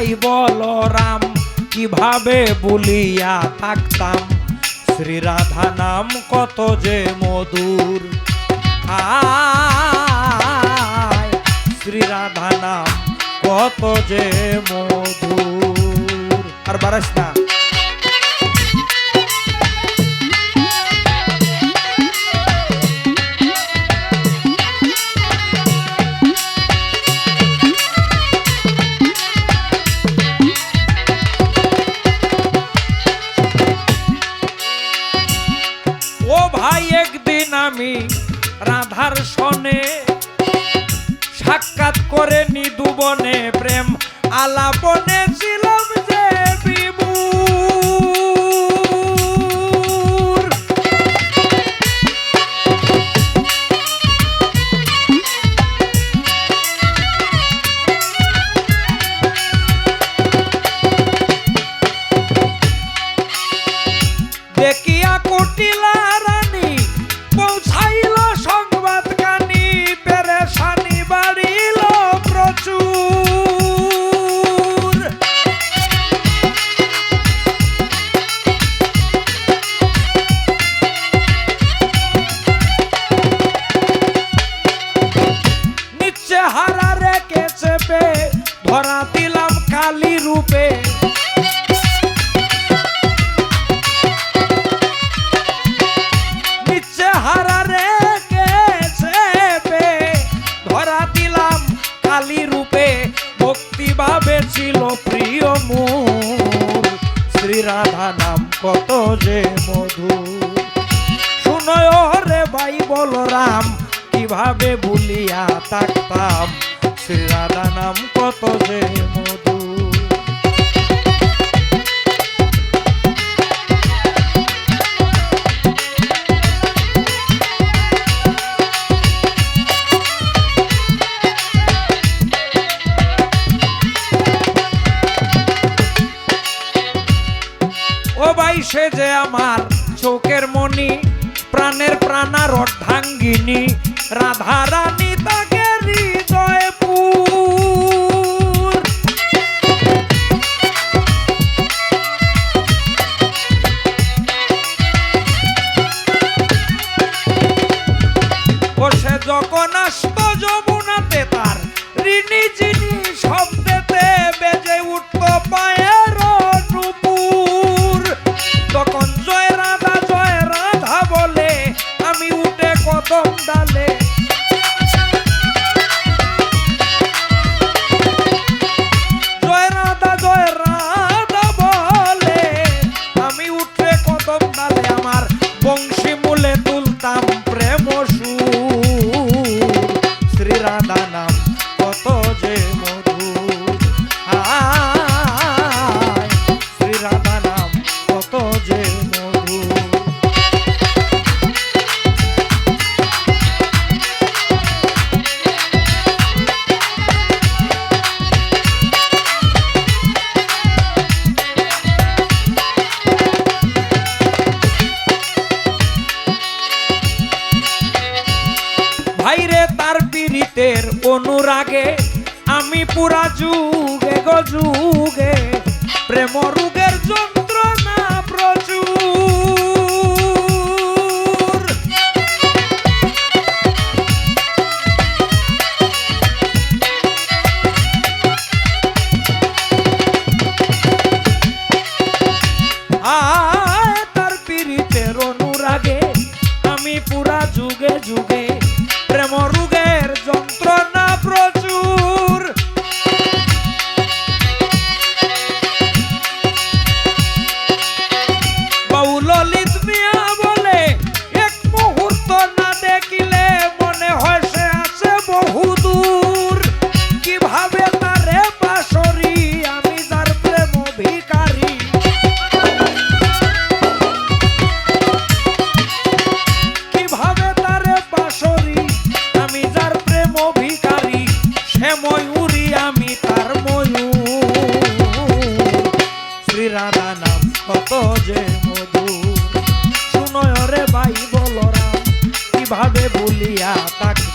ভাই বলরাম, কীভাবে বলিয়া থাকতাম? শ্রী রাধা নাম কত যে মধুর। শ্রী রাধা নাম কত যে মধুর। আর বারাস না। সনে সাক্ষাৎ করে নিদুবনে প্রেম আলাপনে ছিলাম ভাবে ছিল প্রিয় মু শ্রী রাধা নাম কত যে মধু শুনয় রে ভাই বলরাম, কীভাবে ভুলিয়া থাকতাম? শ্রী রাধা নাম কত যে মধু সে যে আমার চোখের মনি প্রাণের প্রাণার অর্ধাঙ্গিনী রাধা রানী তাকে হৃদয়পুর ও যখন আসতো তার অনুরাগে, আমি পুরা যুগে গো যুগে, প্রেম রোগের যন্ত্রণা প্রচুর। আয় তার পীড়িতের অনুরাগে, আমি পুরা যুগে যুগে মধুর